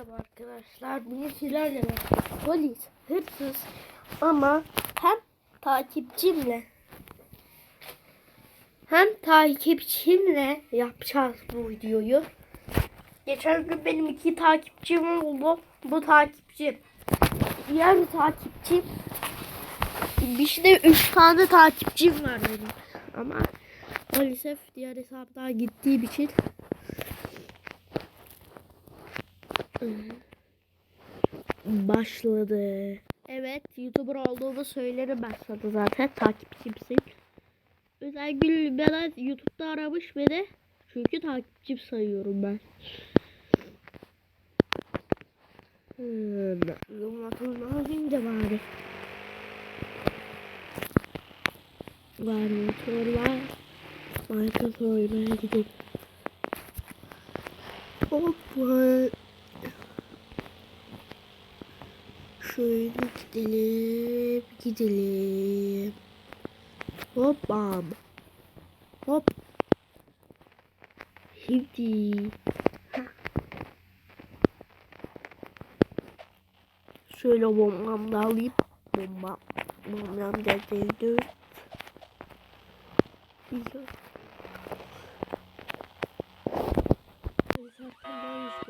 Merhaba arkadaşlar. Bugün sizlerle polis, hırsız ama hem takipçimle hem takipçimle yapacağız bu videoyu. Geçen gün benim iki takipçim oldu. Bu takipçim. Diğer bir takipçim. Bir de üç tane takipçim var benim. Ama maalesef diğer hesaptan gittiğim için başladı. Evet, YouTuber olduğumu söylerim ben sana zaten. Takipçimsin. Özel gün bana YouTube'da aramış beni. Çünkü takipçim sayıyorum ben. Hmm, Yumurtunu alayım da bari. Var motor var. Minecraft oynamaya gidelim. Hoppa. Şöyle gidelim, gidelim. Hop bam. Hop. Şimdi. Şöyle bombamı da alayım. Bomba. Bombam da.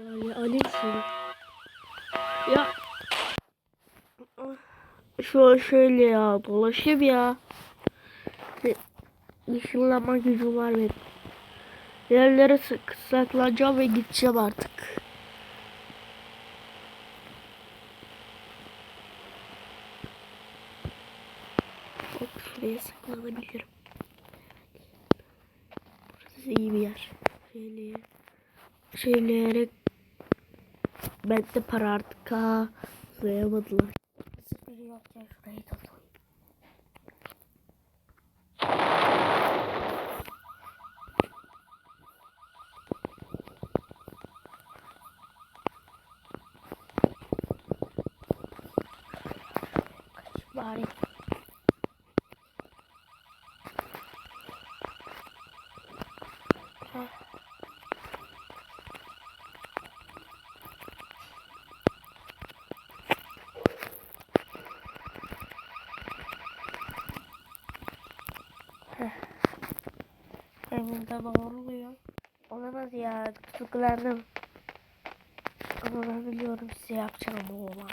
Ya alayım şunu. Ya şu şöyle ya dolaşayım ya. Bir Işınlama gücüm var benim. Yerlere saklanacağım ve gideceğim artık. Hop şuraya saklanabilirim. Burası iyi bir yer. Şöyle söyleyerek ben de para artık ha sayamadılar. Đồ chơi. Evimde bağırılıyor. Olamaz ya tutuklandım. Ama ben biliyorum size yapacağım bu olan.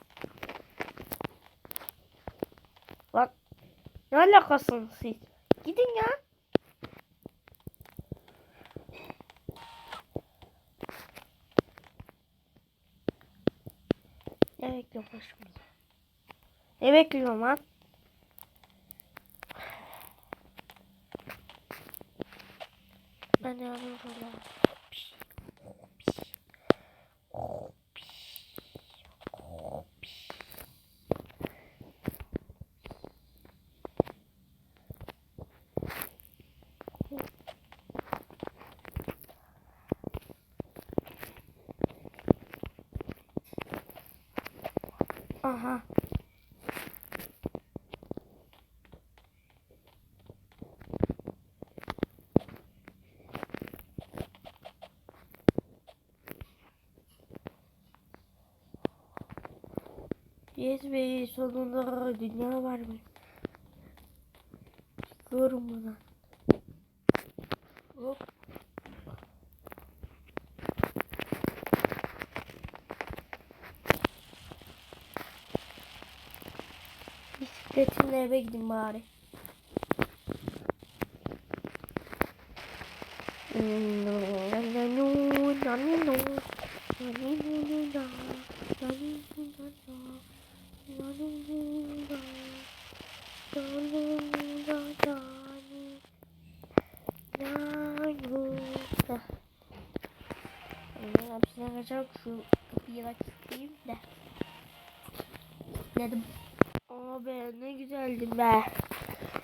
Lan ne alakasınız siz? Gidin ya. Ne bekliyorum başımıza? Ne bekliyorum lan? 大家都是老虎皮，虎皮，虎皮，Yes be sonunda dünya var mı? Çıkıyorum buna. Hop. Bisikletimle eve gideyim bari. Hapisten kaçacağım şu kapıyı da kilitleyeyim de. Dedim. Aa be ne güzeldi be.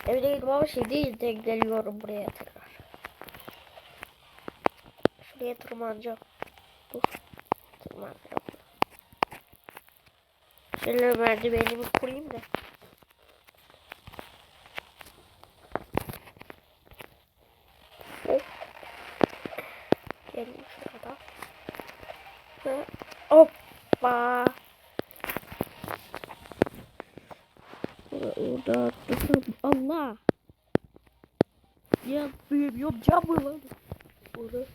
Evdeydim ama şey değil de geliyorum buraya tekrar. Şuraya tırmanacağım. Dur. Tırmanacağım. Şöyle merdivenimi kurayım da. Hop. Gelin şurada. Ve hop. Hoppa. Orada atlasam. Allah. Ya camı lan. Orada.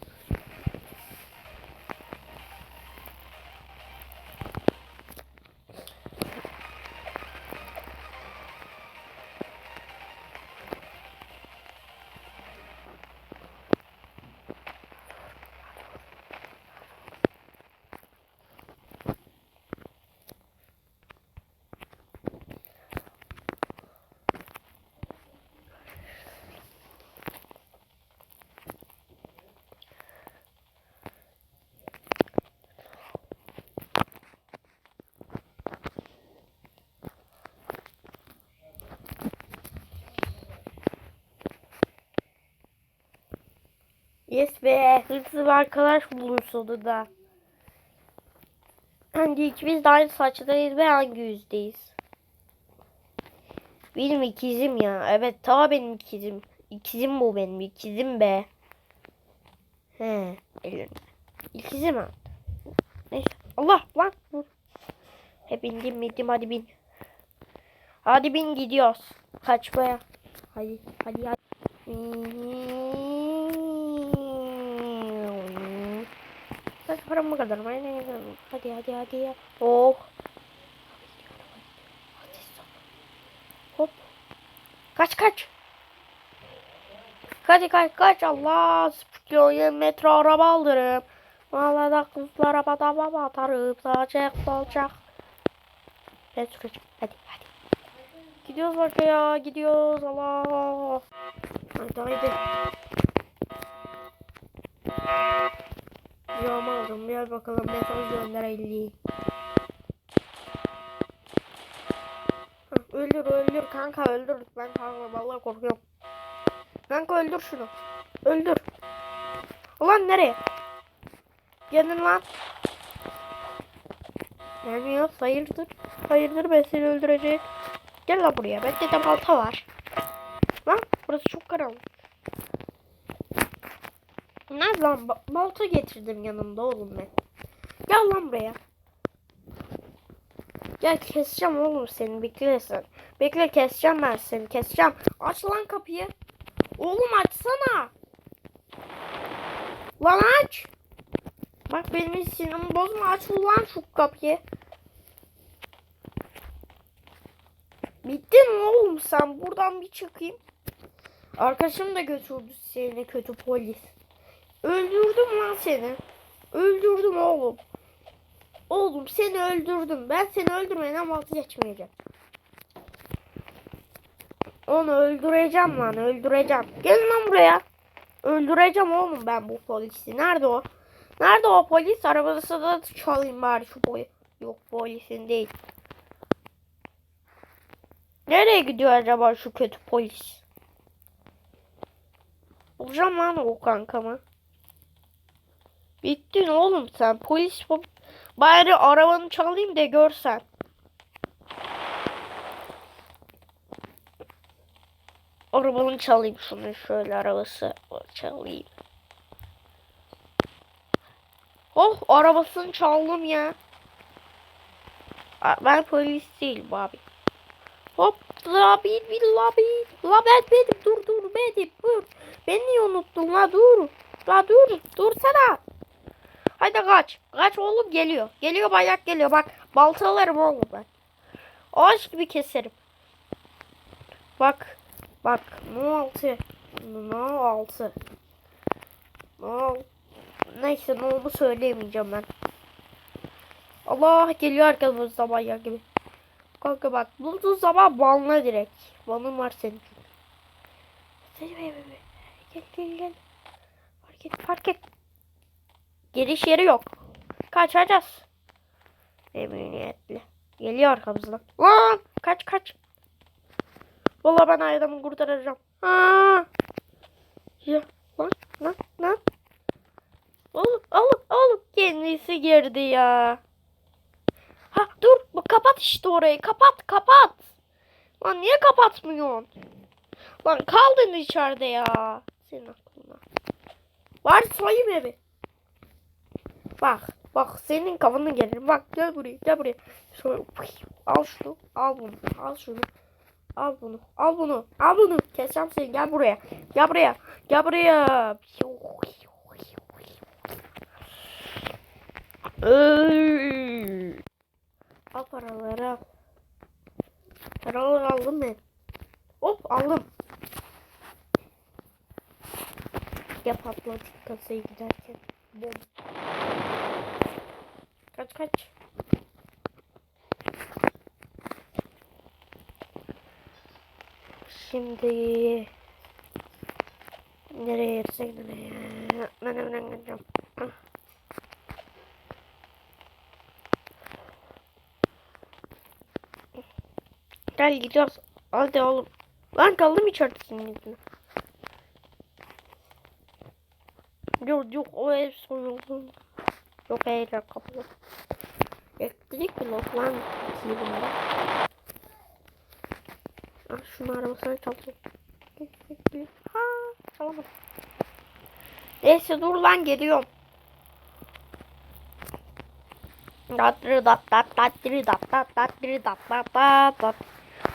Yes be. Hırsız bir arkadaş bulur sonunda. Hangi ikimiz de aynı saçtayız ve hangi yüzdeyiz? Benim ikizim ya. Evet ta benim ikizim. İkizim bu benim ikizim be. He. Elin. İkizim ha. Neyse. Allah lan. Dur. Hep indim indim hadi bin. Hadi bin gidiyoruz. Kaçmaya. Hadi hadi hadi. Kaç param bu kadar? Hadi hadi hadi ya. Oh. Hop. Kaç kaç. Kaç kaç kaç Allah. Spikloya metro araba alırım. Vallahi da kızlara badama atarım. Sağacak olacak. Ben süreceğim. Hadi hadi. Gidiyoruz bak ya. Gidiyoruz Allah. Haydi haydi. Cam aldım. Gel bakalım mesaj gönder 50. Öldür öldür kanka öldür. Ben kanka vallahi korkuyorum. Kanka öldür şunu. Öldür. Ulan nereye? Gelin lan. Gelmiyor. Hayırdır? Hayırdır ben seni öldürecek. Gel lan buraya. Bende de balta var. Lan burası çok karanlık. Nerede lan? Ba- balta getirdim yanımda oğlum ben. Gel lan buraya. Gel keseceğim oğlum seni bekle sen. Bekle keseceğim ben seni keseceğim. Aç lan kapıyı. Oğlum açsana. Lan aç. Bak benim sinirimi bozma aç ulan şu kapıyı. Bittin oğlum sen? Buradan bir çıkayım. Arkadaşım da götürdü seni kötü polis. Öldürdüm lan seni. Öldürdüm oğlum. Oğlum seni öldürdüm. Ben seni öldürmeden vazgeçmeyeceğim. Onu öldüreceğim lan öldüreceğim. Gelin lan buraya. Öldüreceğim oğlum ben bu polisi. Nerede o? Nerede o polis? Arabası da çalayım bari şu polis. Yok polisin değil. Nereye gidiyor acaba şu kötü polis? Bulacağım lan o kankamı. Bittin oğlum sen. Polis bu- bari arabanı çalayım da görsen. Arabanı çalayım şunu şöyle arabası çalayım. Oh arabasını çaldım ya. Ben polis değilim abi. Hop la bir bir la ben benim dur dur benim dur. Beni unuttun la dur. La dur dursana. Haydi kaç. Kaç oğlum geliyor. Geliyor bayak geliyor bak. Baltalarım oğlum ben. Ağaç gibi keserim. Bak. Bak. No altı. No altı. No. Neyse ne oldu söyleyemeyeceğim ben. Allah geliyor arkamızda bayak gibi. Kanka bak bulduğun zaman banla direkt. Banın var senin. Be. Gel gel gel. Fark et fark et. Giriş yeri yok. Kaçacağız. Emniyetli. Geliyor arkamızdan. Lan kaç kaç. Vallahi ben adamı kurtaracağım. Aa. Ya lan lan lan. Oğlum oğlum oğlum kendisi girdi ya. Ha dur bu kapat işte orayı kapat kapat. Lan niye kapatmıyorsun? Lan kaldın içeride ya. Senin aklına. Var soyayım evi. Bak Bak senin kafanı gelir. Bak gel buraya gel buraya. Şöyle al şunu al bunu al şunu. Al bunu al bunu al bunu. Keseceğim seni gel buraya. Gel buraya gel buraya. Ay. Al paraları al. Paraları aldım ben. Hop aldım. Ya patladık kasaya giderken. Bom. Kaç kaç. Şimdi nereye yersek nereye? Ben hemen gideceğim. Ah. Gel gidiyoruz. Hadi oğlum. Lan kaldım içeride senin yüzünden. Yok yok o ev soyuldu. Yok evler kapalı. Elektrik yok lan? İki bunda. Ah şunu arabasını çaldım. Ha çalamadım. Neyse dur lan geliyorum. Dattırı dat dat dattırı dat dat dattırı dat dat dat dat.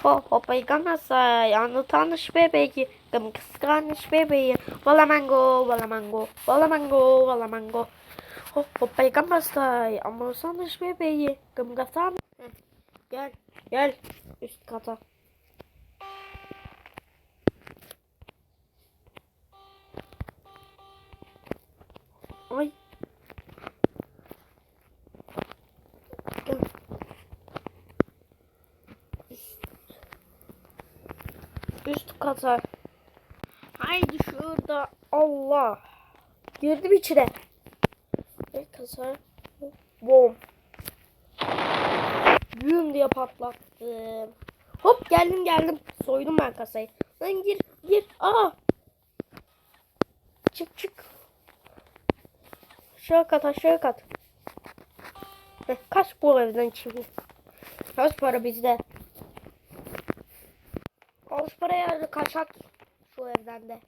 Ho hopayı ganasay anlatanış bebeği kıskanış bebeği Vala mango vala mango vala mango vala mango Ho hopayı ganasay anlatanış bebeği gım kıskan Heh, Gel gel üst kata Ay. Üst kata. Haydi şurada. Allah. Girdim içine. Kata. Bom. Güm diye patlattım. Hop geldim geldim. Soydum ben kasayı. Lan gir gir. Aa. Çık çık. Aşağı kat aşağı kat. Heh, kaç bu evden şimdi. Kaç para bizde. Al şu parayı kaçak şu evden de.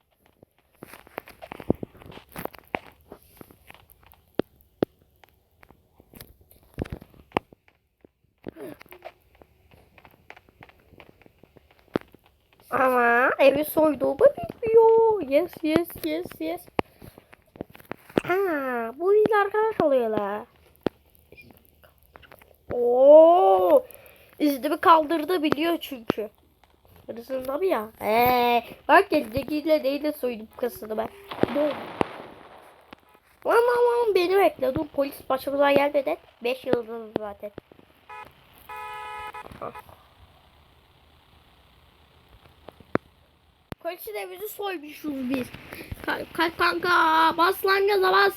Ama evi soyduğumu bilmiyor. Yes yes yes yes. Ha, bu il arkadaş oluyorlar. Oo, iznimi kaldırdı biliyor çünkü. Hırsında mı ya? Eee, bak eldekiyle neyle soydum kasını ben. Bom. Lan lan beni bekle dur polis başımıza gelmeden 5 yıldız zaten. Ah. Polisin evimizi soymuşuz biz. Kalk, kanka bas lan gaza bas.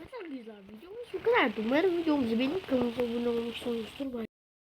Arkadaşlar videomuz bu kadar. Umarım videomuzu benim kanalımıza abone olmuşsunuzdur.